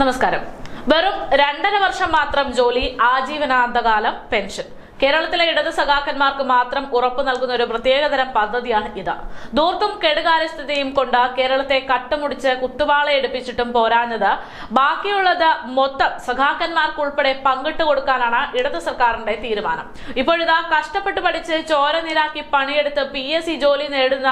നമസ്കാരം. വെറും രണ്ടര വർഷം മാത്രം ജോലി ആജീവനാന്തകാലം പെൻഷൻ. കേരളത്തിലെ ഇടത് സഖാക്കന്മാർക്ക് മാത്രം ഉറപ്പു നൽകുന്ന ഒരു പ്രത്യേകതരം പദ്ധതിയാണ് ഇത്. ദൂർത്തും കെടുകാര്യസ്ഥതയും കൊണ്ട് കേരളത്തെ കട്ടുമുടിച്ച് കുത്തുവാള എടുപ്പിച്ചിട്ടും പോരാഞ്ഞത് ബാക്കിയുള്ളത് മൊത്തം സഖാക്കന്മാർക്ക് ഉൾപ്പെടെ പങ്കിട്ട് കൊടുക്കാനാണ് ഇടത് സർക്കാരിന്റെ തീരുമാനം. ഇപ്പോഴിതാ കഷ്ടപ്പെട്ട് പഠിച്ച് ചോര നീരാക്കി പണിയെടുത്ത് പി എസ് സി ജോലി നേടുന്ന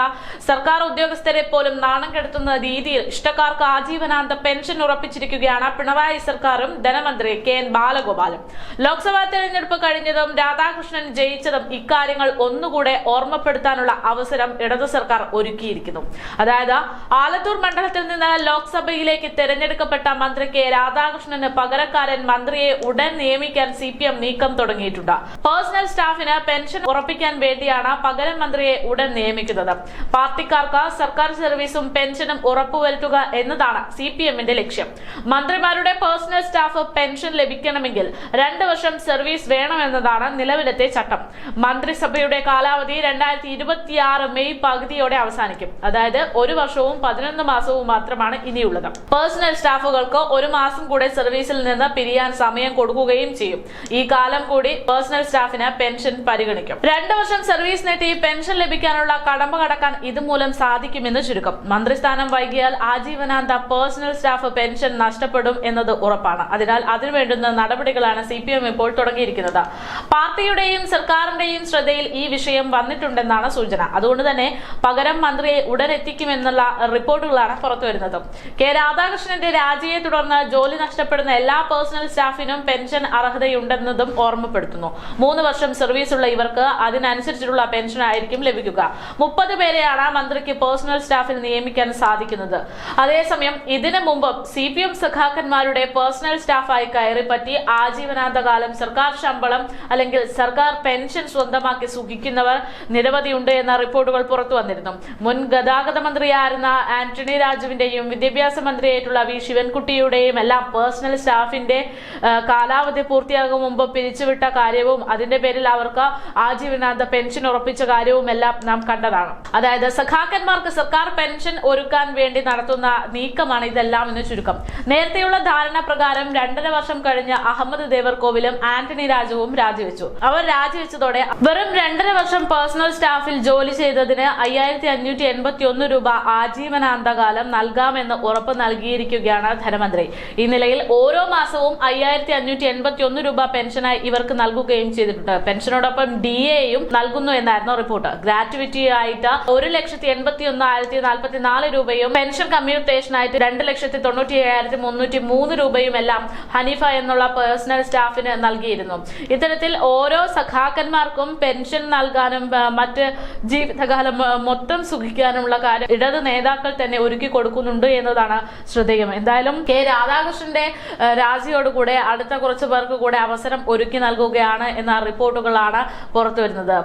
സർക്കാർ ഉദ്യോഗസ്ഥരെ പോലും നാണം കെടുത്തുന്ന രീതിയിൽ ഇഷ്ടക്കാർക്ക് ആജീവനാന്ത പെൻഷൻ ഉറപ്പിച്ചിരിക്കുകയാണ് പിണറായി സർക്കാരും ധനമന്ത്രി കെ എൻ ബാലഗോപാലും. ലോക്സഭാ തെരഞ്ഞെടുപ്പ് കഴിഞ്ഞതും രാധാകൃഷ്ണൻ ജയിച്ചതും ഇക്കാര്യങ്ങൾ ഒന്നുകൂടെ ഓർമ്മപ്പെടുത്താനുള്ള അവസരം ഇടതു സർക്കാർ ഒരുക്കിയിരിക്കുന്നു. അതായത് ആലത്തൂർ മണ്ഡലത്തിൽ നിന്ന് ലോക്സഭയിലേക്ക് തെരഞ്ഞെടുക്കപ്പെട്ട മന്ത്രി കെ രാധാകൃഷ്ണന് പകരക്കാരൻ മന്ത്രിയെ ഉടൻ നിയമിക്കാൻ സി നീക്കം തുടങ്ങിയിട്ടുണ്ട്. പേഴ്സണൽ സ്റ്റാഫിന് പെൻഷൻ ഉറപ്പിക്കാൻ വേണ്ടിയാണ് പകരം മന്ത്രിയെ ഉടൻ നിയമിക്കുന്നത്. പാർട്ടിക്കാർക്ക് സർക്കാർ സർവീസും പെൻഷനും ഉറപ്പുവരുത്തുക എന്നതാണ് സി പി എമ്മിന്റെ ലക്ഷ്യം. മന്ത്രിമാരുടെ പേഴ്സണൽ സ്റ്റാഫ് പെൻഷൻ ലഭിക്കണമെങ്കിൽ രണ്ട് വർഷം സർവീസ് വേണമെന്നതാണ് നിലവിലത്തെ ചട്ടം. മന്ത്രിസഭയുടെ കാലാവധി രണ്ടായിരത്തി ഇരുപത്തിയാറ് മെയ് പകുതിയോടെ അവസാനിക്കും. അതായത് ഒരു വർഷവും പതിനൊന്ന് മാസവും മാത്രമാണ് ഇനിയുള്ളത്. പേഴ്സണൽ സ്റ്റാഫുകൾക്ക് ഒരു മാസം കൂടെ സർവീസിൽ നിന്ന് പിരിയാൻ സമയം കൊടുക്കുകയും ചെയ്യും. ഈ കാലം കൂടി പേഴ്സണൽ സ്റ്റാഫിന് പെൻഷൻ പരിഗണിക്കും. രണ്ടു വർഷം സർവീസ് നീട്ടി പെൻഷൻ ലഭിക്കാനുള്ള കടമ്പ കടക്കാൻ ഇതുമൂലം സാധിക്കുമെന്ന് ചുരുക്കം. മന്ത്രിസ്ഥാനം വൈകിയാൽ ആജീവനാന്ത പേഴ്സണൽ സ്റ്റാഫ് പെൻഷൻ നഷ്ടപ്പെടും എന്നത് ഉറപ്പാണ്. അതിനാൽ അതിനുവേണ്ടുന്ന നടപടികളാണ് സി ഇപ്പോൾ തുടങ്ങിയിരിക്കുന്നത്. പാർട്ടിയുടെയും സർക്കാരിന്റെയും ശ്രദ്ധയിൽ ഈ വിഷയം വന്നിട്ടുണ്ടെന്നാണ് സൂചന. അതുകൊണ്ട് തന്നെ പകരം മന്ത്രിയെ ഉടൻ എത്തിക്കുമെന്നുള്ള റിപ്പോർട്ടുകളാണ് പുറത്തുവരുന്നത് കെ രാധാകൃഷ്ണന്റെ രാജിയെ തുടർന്ന് ജോലി നഷ്ടപ്പെടുന്ന എല്ലാ പേഴ്സണൽ സ്റ്റാഫിനും പെൻഷൻ അർഹതയുണ്ടെന്നതും ഓർമ്മപ്പെടുത്തുന്നു. മൂന്ന് വർഷം സർവീസ് ഉള്ള ഇവർക്ക് അതിനനുസരിച്ചുള്ള പെൻഷൻ ആയിരിക്കും ലഭിക്കുക. മുപ്പത് പേരെയാണ് മന്ത്രിക്ക് പേഴ്സണൽ സ്റ്റാഫിൽ നിയമിക്കാൻ സാധിക്കുന്നത്. അതേസമയം ഇതിനു മുമ്പ് സി പി എം സഖാക്കന്മാരുടെ പേഴ്സണൽ സ്റ്റാഫായി കയറിപ്പറ്റി ആജീവനാന്തകാലം സർക്കാർ ശമ്പളം അല്ലെങ്കിൽ സർക്കാർ പെൻഷൻ സ്വന്തമാക്കി സുഖിക്കുന്നവർ നിരവധിയുണ്ട് എന്ന റിപ്പോർട്ടുകൾ പുറത്തു വന്നിരുന്നു. മുൻ ഗതാഗത മന്ത്രിയായിരുന്ന ആന്റണി രാജുവിന്റെയും വിദ്യാഭ്യാസ മന്ത്രിയായിട്ടുള്ള വി ശിവൻകുട്ടിയുടെയും എല്ലാം പേഴ്സണൽ സ്റ്റാഫിന്റെ കാലാവധി പൂർത്തിയാകും മുമ്പ് പിരിച്ചുവിട്ട കാര്യവും അതിന്റെ പേരിൽ അവർക്ക് ആജീവനാന്ത പെൻഷൻ ഉറപ്പിച്ച കാര്യവും എല്ലാം നാം കണ്ടതാണ്. അതായത് സഖാക്കന്മാർക്ക് സർക്കാർ പെൻഷൻ ഒരുക്കാൻ വേണ്ടി നടത്തുന്ന നീക്കമാണ് ഇതെല്ലാം എന്ന് ചുരുക്കം. നേരത്തെയുള്ള ധാരണ പ്രകാരം രണ്ടര വർഷം കഴിഞ്ഞ് അഹമ്മദ് ദേവർകോവിലും ആന്റണി രാജുവും രാജിവെച്ചു. അവർ രാജിവെച്ചതോടെ വെറും രണ്ടര വർഷം പേഴ്സണൽ സ്റ്റാഫിൽ ജോലി ചെയ്തതിന് അയ്യായിരത്തി അഞ്ഞൂറ്റി എൺപത്തി ഒന്ന് രൂപ ആജീവനാന്തകാലം നൽകാമെന്ന് ഉറപ്പ് നൽകിയിരിക്കുകയാണ് ധനമന്ത്രി. ഈ നിലയിൽ ഓരോ മാസവും അയ്യായിരത്തി അഞ്ഞൂറ്റി എൺപത്തി ഒന്ന് രൂപ പെൻഷനായി ഇവർക്ക് നൽകുകയും ചെയ്തിട്ടുണ്ട്. പെൻഷനോടൊപ്പം ഡി എയും നൽകുന്നു എന്നായിരുന്നു റിപ്പോർട്ട്. ഗ്രാറ്റുവിറ്റി ആയിട്ട് ഒരു ലക്ഷത്തി എൺപത്തി ഒന്ന് ആയിരത്തി നാൽപ്പത്തി നാല് രൂപയും പെൻഷൻ കമ്മ്യൂട്ടേഷനായിട്ട് രണ്ട് ലക്ഷത്തി തൊണ്ണൂറ്റി ഏഴായിരത്തി മുന്നൂറ്റി മൂന്ന് രൂപയും എല്ലാം ഹനീഫ എന്നുള്ള പേഴ്സണൽ സ്റ്റാഫിന് നൽകിയിരുന്നു. ഇത്തരത്തിൽ ഓരോ സഖാക്കന്മാർക്കും പെൻഷൻ നൽകാനും മറ്റ് ജീവിതകാലം മൊത്തം സുഖിക്കാനുമുള്ള കാര്യം ഇടത് നേതാക്കൾ തന്നെ ഒരുക്കി കൊടുക്കുന്നുണ്ട് എന്നതാണ് ശ്രദ്ധേയം. എന്തായാലും കെ രാധാകൃഷ്ണന്റെ രാജിയോടുകൂടെ അടുത്ത കുറച്ച് പേർക്ക് കൂടെ അവസരം ഒരുക്കി നൽകുകയാണ് എന്ന റിപ്പോർട്ടുകളാണ് പുറത്തുവരുന്നത്.